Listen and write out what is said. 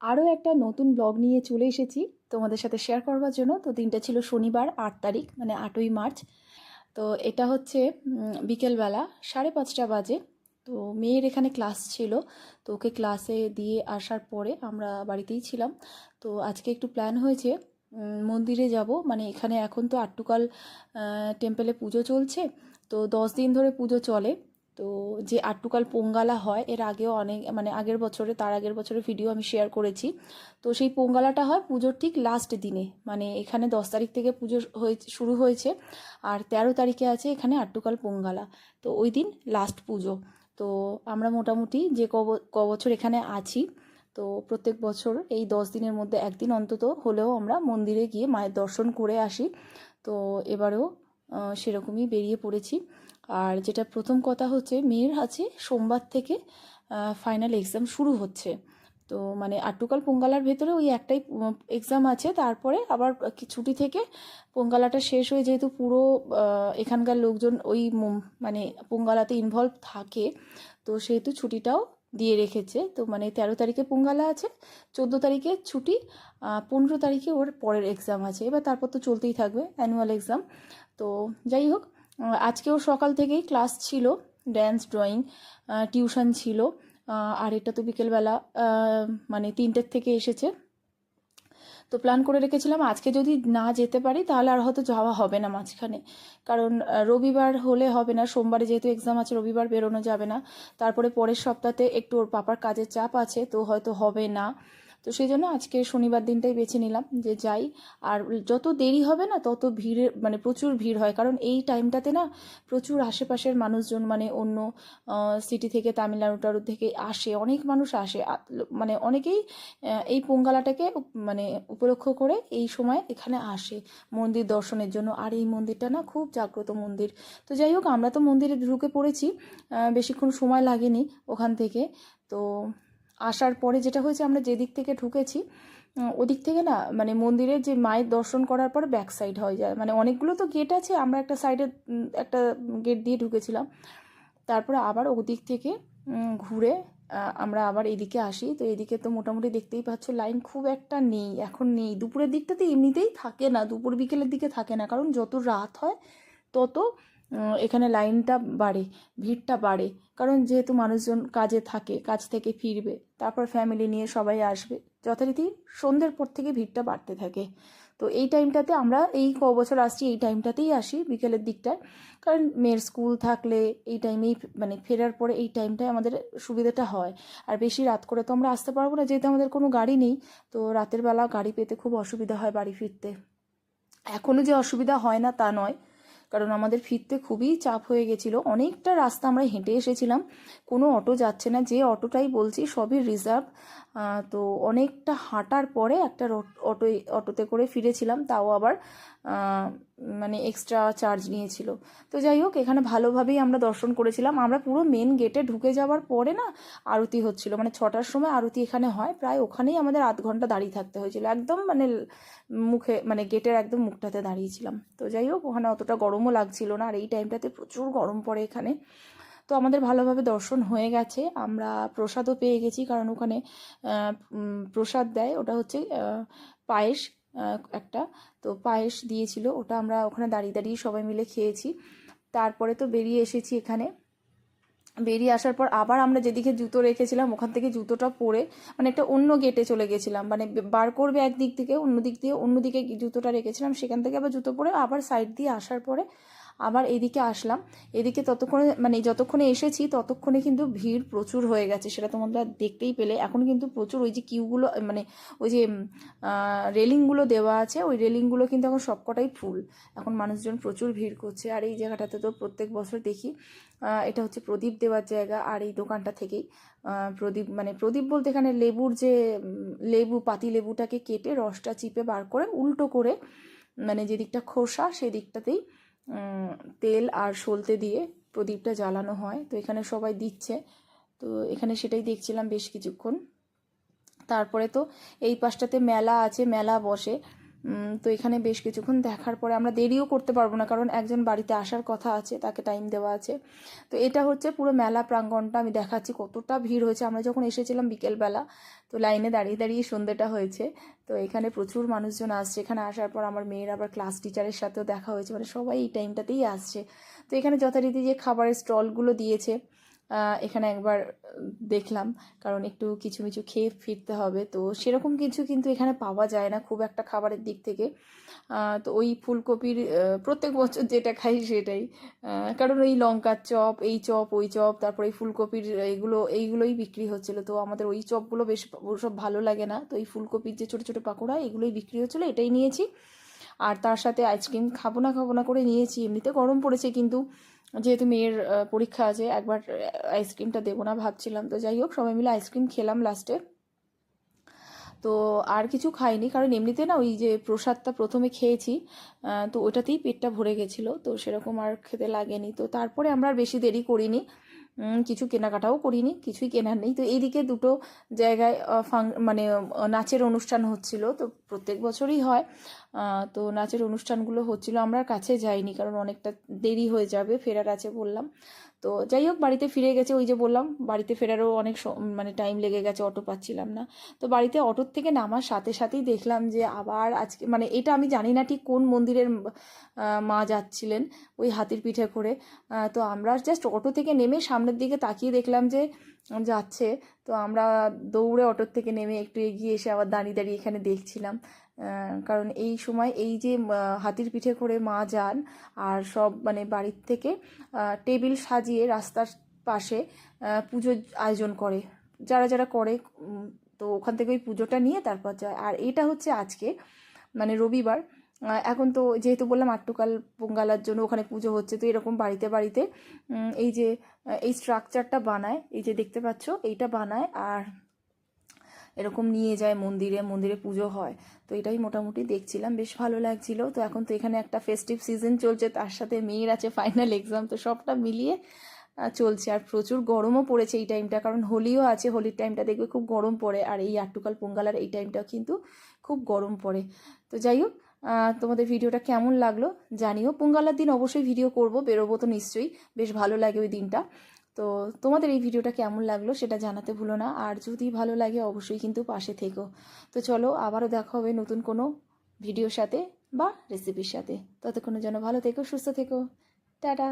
আরও একটা নতুন ব্লগ নিয়ে চলে এসেছি তোমাদের সাথে শেয়ার করবার জন্য। তো দিনটা ছিল শনিবার, আট তারিখ মানে আটই মার্চ। তো এটা হচ্ছে বিকেলবেলা সাড়ে পাঁচটা বাজে। তো মেয়ের এখানে ক্লাস ছিল। তো ওকে ক্লাসে দিয়ে আসার পরে আমরা বাড়িতেই ছিলাম। তো আজকে একটু প্ল্যান হয়েছে মন্দিরে যাব। মানে এখানে এখন তো আট্টুকাল টেম্পলে পুজো চলছে। তো দশ দিন ধরে পুজো চলে। তো যে আট্টুকাল পোঙ্গালা হয়, এর আগেও অনেক মানে আগের বছরে, তার আগের বছরের ভিডিও আমি শেয়ার করেছি। তো সেই পোঙ্গালাটা হয় পুজোর ঠিক লাস্ট দিনে মানে এখানে দশ তারিখ থেকে পুজো হয়ে, শুরু হয়েছে, আর তেরো তারিখে আছে এখানে আট্টুকাল পোঙ্গালা। তো ওই দিন লাস্ট পুজো। তো আমরা মোটামুটি যে ক বছর এখানে আছি, তো প্রত্যেক বছর এই দশ দিনের মধ্যে একদিন অন্তত হলেও আমরা মন্দিরে গিয়ে মায়ের দর্শন করে আসি। তো এবারেও সেরকমই বেরিয়ে পড়েছি। আর যেটা প্রথম কথা হচ্ছে, মেয়ের আছে, সোমবার থেকে ফাইনাল এক্সাম শুরু হচ্ছে। তো মানে আট্টুকাল পোঙ্গালার ভেতরে ওই একটাই এক্সাম আছে, তারপরে আবার ছুটি থেকে পোঙ্গালাটা শেষ হয়ে যেহেতু পুরো এখানকার লোকজন ওই মানে পোঙ্গালাতে ইনভলভ থাকে, তো সেহেতু ছুটিটাও দিয়ে রেখেছে। তো মানে তেরো তারিখে পোঙ্গালা আছে, চোদ্দ তারিখে ছুটি পনেরো তারিখে ওর পরের এক্সাম আছে। এবার তারপর তো চলতেই থাকবে অ্যানুয়াল এক্সাম তো যাই হোক আজকেও সকাল থেকেই ক্লাস ছিল ড্যান্স ড্রয়িং টিউশন ছিল আর এটা তো বিকেলবেলা মানে তিনটের থেকে এসেছে। তো প্ল্যান করে রেখেছিলাম আজকে যদি না যেতে পারি তাহলে আর হয়তো যাওয়া হবে না মাঝখানে। কারণ রবিবার হলে হবে না, সোমবারে যেহেতু এক্সাম আছে, রবিবার বেরোনো যাবে না। তারপরে পরের সপ্তাহে একটু ওর পাপার কাজের চাপ আছে, তো হয়তো হবে না। তো সেই জন্য আজকে শনিবার দিনটাই বেছে নিলাম যে যাই। আর যত দেরি হবে না, তত ভিড়ের মানে প্রচুর ভিড় হয়। কারণ এই টাইমটাতে না প্রচুর আশেপাশের মানুষজন মানে অন্য সিটি থেকে তামিলনাড়ু টাড়ু থেকে আসে, অনেক মানুষ আসে। মানে অনেকেই এই পোঙ্গালাটাকে মানে উপলক্ষ করে এই সময় এখানে আসে মন্দির দর্শনের জন্য। আর এই মন্দিরটা না খুব জাগ্রত মন্দির। তো যাই হোক, আমরা তো মন্দিরে ঢুকে পড়েছি বেশিক্ষণ সময় লাগেনি ওখান থেকে। তো আসার পরে যেটা হয়েছে, আমরা যেদিক থেকে ঢুকেছি ওদিক থেকে না মানে মন্দিরের যে মায়ের দর্শন করার পর ব্যাক সাইড হয়ে যায়। মানে অনেকগুলো তো গেট আছে, আমরা একটা সাইডে একটা গেট দিয়ে ঢুকেছিলাম। তারপরে আবার ওদিক থেকে ঘুরে আমরা আবার এদিকে আসি। তো এদিকে তো মোটামুটি দেখতেই পাচ্ছ লাইন খুব একটা নেই, এখন নেই। দুপুরের দিকটাতে এমনিতেই থাকে না, দুপুর বিকেলের দিকে থাকে না। কারণ যত রাত হয়, তত এখানে লাইনটা বাড়ে, ভিড়টা বাড়ে। কারণ যেহেতু মানুষজন কাজে থাকে, কাজ থেকে ফিরবে, তারপর ফ্যামিলি নিয়ে সবাই আসবে, যথারীতি সন্ধ্যের পর থেকে ভিড়টা বাড়তে থাকে। তো এই টাইমটাতে আমরা এই ক বছর আসছি, এই টাইমটাতেই আসি বিকেলের দিকটায়। কারণ মেয়ের স্কুল থাকলে এই টাইমেই মানে ফেরার পরে এই টাইমটায় আমাদের সুবিধাটা হয়। আর বেশি রাত করে তো আমরা আসতে পারব না, যেহেতু আমাদের কোনো গাড়ি নেই, তো রাতের বেলা গাড়ি পেতে খুব অসুবিধা হয় বাড়ি ফিরতে। এখনও যে অসুবিধা হয় না তা নয় কারণ আমাদের ফিরতে খুবই চাপ হয়ে গেছিল। অনেকটা রাস্তা আমরা হেঁটে এসেছিলাম। কোনো অটো যাচ্ছে না। যে অটোটাই বলছি সবই রিজার্ভ। তো অনেকটা হাঁটার পরে একটা অটো অটোতে করে ফিরেছিলাম। তাও আবার মানে এক্সট্রা চার্জ নিয়েছিল। তো যাই হোক, এখানে ভালোভাবেই আমরা দর্শন করেছিলাম। আমরা পুরো মেন গেটে ঢুকে যাওয়ার পরে না আরতি হচ্ছিল। মানে ছটার সময় আরতি এখানে হয়। প্রায় ওখানেই আমাদের আধ ঘণ্টা দাঁড়িয়ে থাকতে হয়েছিল। একদম মানে মুখে মানে গেটের একদম মুখটাতে দাঁড়িয়েছিলাম। তো যাই হোক, ওখানে অতটা গরমও লাগছিল না। আর এই টাইমটাতে প্রচুর গরম পড়ে এখানে। তো আমাদের ভালোভাবে দর্শন হয়ে গেছে। আমরা প্রসাদও পেয়ে গেছি। কারণ ওখানে প্রসাদ দেয়। ওটা হচ্ছে পায়েস। একটা। তো পায়েস দিয়েছিল, ওটা আমরা ওখানে দাঁড়িয়ে দাঁড়িয়ে সবাই মিলে খেয়েছি। তারপরে তো বেরিয়ে এসেছি এখানে। বেরিয়ে আসার পর আবার আমরা যেদিকে জুতো রেখেছিলাম, ওখান থেকে জুতোটা পরে মানে একটা অন্য গেটে চলে গেছিলাম। মানে বার করবে একদিক থেকে, অন্য দিক দিয়ে অন্যদিকে জুতোটা রেখেছিলাম, সেখান থেকে আবার জুতো পরে আবার সাইড দিয়ে আসার পরে আবার এদিকে আসলাম। এদিকে ততক্ষণে মানে যতক্ষণে এসেছি ততক্ষণে কিন্তু ভিড় প্রচুর হয়ে গেছে সেটা তোমরা দেখতেই পেলে। এখন কিন্তু প্রচুর ওই যে কিউগুলো মানে ওই যে রেলিংগুলো দেওয়া আছে ওই রেলিংগুলো কিন্তু এখন সবকটাই ফুল। এখন মানুষজন প্রচুর ভিড় করছে আর এই জায়গাটাতে তো প্রত্যেক বছর দেখি এটা হচ্ছে প্রদীপ দেওয়ার জায়গা আর এই দোকানটা থেকেই প্রদীপ মানে প্রদীপ বলতে এখানে লেবুর যে লেবু পাতি লেবুটাকে কেটে রসটা চিপে বার করে উল্টো করে মানে যে দিকটা খোসা সেই দিকটাতেই উম, তেল আর সলতে দিয়ে প্রদীপটা জ্বালানো হয়। তো এখানে সবাই দিচ্ছে। তো এখানে সেটাই দেখছিলাম বেশ কিছুক্ষণ। তারপরে তো এই পাশটাতে মেলা আছে, মেলা বসে। তো এখানে বেশ কিছুক্ষণ দেখার পরে আমরা দেরিও করতে পারব না, কারণ একজন বাড়িতে আসার কথা আছে, তাকে টাইম দেওয়া আছে। তো এটা হচ্ছে পুরো মেলা প্রাঙ্গণটা আমি দেখাচ্ছি, কতটা ভিড় হয়েছে। আমরা যখন এসেছিলাম বিকেলবেলা, তো লাইনে দাঁড়িয়ে দাঁড়িয়ে সন্ধ্যেটা হয়েছে। তো এখানে প্রচুর মানুষজন আসছে। এখানে আসার পর আমার মেয়ের আবার ক্লাস টিচারের সাথেও দেখা হয়েছে। মানে সবাই এই টাইমটাতেই আসছে। তো এখানে যথারীতি যে খাবারের স্টলগুলো দিয়েছে এখানে একবার দেখলাম। কারণ একটু কিছু মিছু খেয়ে ফিরতে হবে। তো সেরকম কিছু কিন্তু এখানে পাওয়া যায় না খুব একটা খাবারের দিক থেকে। তো ওই ফুলকপির প্রত্যেক বছর যেটা খাই সেটাই। কারণ ওই লঙ্কার চপ, এই চপ, ওই চপ, তারপরে এই ফুলকপির এইগুলো এইগুলোই বিক্রি হচ্ছিল। তো আমাদের ওই চপগুলো বেশ সব ভালো লাগে না। তো এই ফুলকপির যে ছোটো ছোটো পাকোড়া, এগুলোই বিক্রি হচ্ছিল, এটাই নিয়েছি। আর তার সাথে আইসক্রিম খাব না খাব না করে নিয়েছি। এমনিতে গরম পড়েছে কিন্তু। যেহেতু মেয়ের পরীক্ষা আছে, একবার আইসক্রিমটা দেবো না ভাবছিলাম। তো যাই হোক, সবাই মিলে আইসক্রিম খেলাম লাস্টে তো আর কিছু খাইনি, কারণ এমনিতে না ওই যে প্রসাদটা প্রথমে খেয়েছি তো ওটাতেই পেটটা ভরে গেছিল, তো সেরকম আর খেতে লাগেনি। তো তারপরে আমরা আর বেশি দেরি করিনি। কিছু কেনাকাটাও করিনি, কিছুই কেনার নেই। তো এইদিকে দুটো জায়গায় ফাং- মানে নাচের অনুষ্ঠান হচ্ছিল। তো প্রত্যেক বছরই হয়। তো নাচের অনুষ্ঠানগুলো হচ্ছিল। আমরা কাছে যাইনি, কারণ অনেকটা দেরি হয়ে যাবে, ফেরার আছে বললাম। তো যাই হোক, বাড়িতে ফিরে গেছে, ওই যে বললাম, বাড়িতে ফেরারও অনেক মানে টাইম লেগে গেছে, অটো পাচ্ছিলাম না। তো বাড়িতে অটোর থেকে নামার সাথে সাথেই দেখলাম যে আবার আজকে মানে এটা আমি জানি না ঠিক কোন মন্দিরের মা যাচ্ছিলেন ওই হাতির পিঠে করে। তো আমরা জাস্ট অটো থেকে নেমে সামনের দিকে তাকিয়ে দেখলাম যে যাচ্ছে। তো আমরা দৌড়ে অটোর থেকে নেমে একটু এগিয়ে এসে আবার দাঁড়িয়ে দাঁড়িয়ে এখানে দেখছিলাম। কারণ এই সময় এই যে হাতির পিঠে করে মা যান আর সব মানে বাড়ির থেকে টেবিল সাজিয়ে রাস্তার পাশে পুজোর আয়োজন করে। যারা যারা করে তো ওখান থেকে ওই পুজোটা নিয়ে তারপর যায়। আর এটা হচ্ছে আজকে মানে রবিবার। এখন তো যেহেতু বললাম আট্টুকাল পোঙ্গালার জন্য ওখানে পুজো হচ্ছে, তো এরকম বাড়িতে বাড়িতে এই যে এই স্ট্রাকচারটা বানায়। এই যে দেখতে পাচ্ছ, এইটা বানায় আর এরকম নিয়ে যায় মন্দিরে মন্দিরে পুজো হয়। তো এটাই মোটামুটি দেখছিলাম, বেশ ভালো লাগছিল। তো এখন তো এখানে একটা ফেস্টিভ সিজন চলছে, তার সাথে মেয়ের আছে ফাইনাল এক্সাম তো সবটা মিলিয়ে চলছে। আর প্রচুর গরমও পড়েছে এই টাইমটা কারণ হোলিও আছে, হোলির টাইমটা দেখবে খুব গরম পড়ে। আর এই আট্টুকাল পোঙ্গালার এই টাইমটাও কিন্তু খুব গরম পড়ে। তো যাই হোক তোমাদের ভিডিওটা কেমন লাগল জানিও। পোঙ্গালার দিন অবশ্যই ভিডিও করব, বেরোবো তো নিশ্চয়ই। বেশ ভালো লাগে ওই দিনটা। তো তোমাদের এই ভিডিওটা কেমন লাগল সেটা জানাতে ভুলো না। আর যদি ভালো লাগে অবশ্যই কিন্তু পাশে থেকো। তো চলো, আবারও দেখা হবে নতুন কোনো ভিডিওর সাথে বা রেসিপির সাথে। ততক্ষণের জন্য ভালো থেকো, সুস্থ থেকো। টাটা!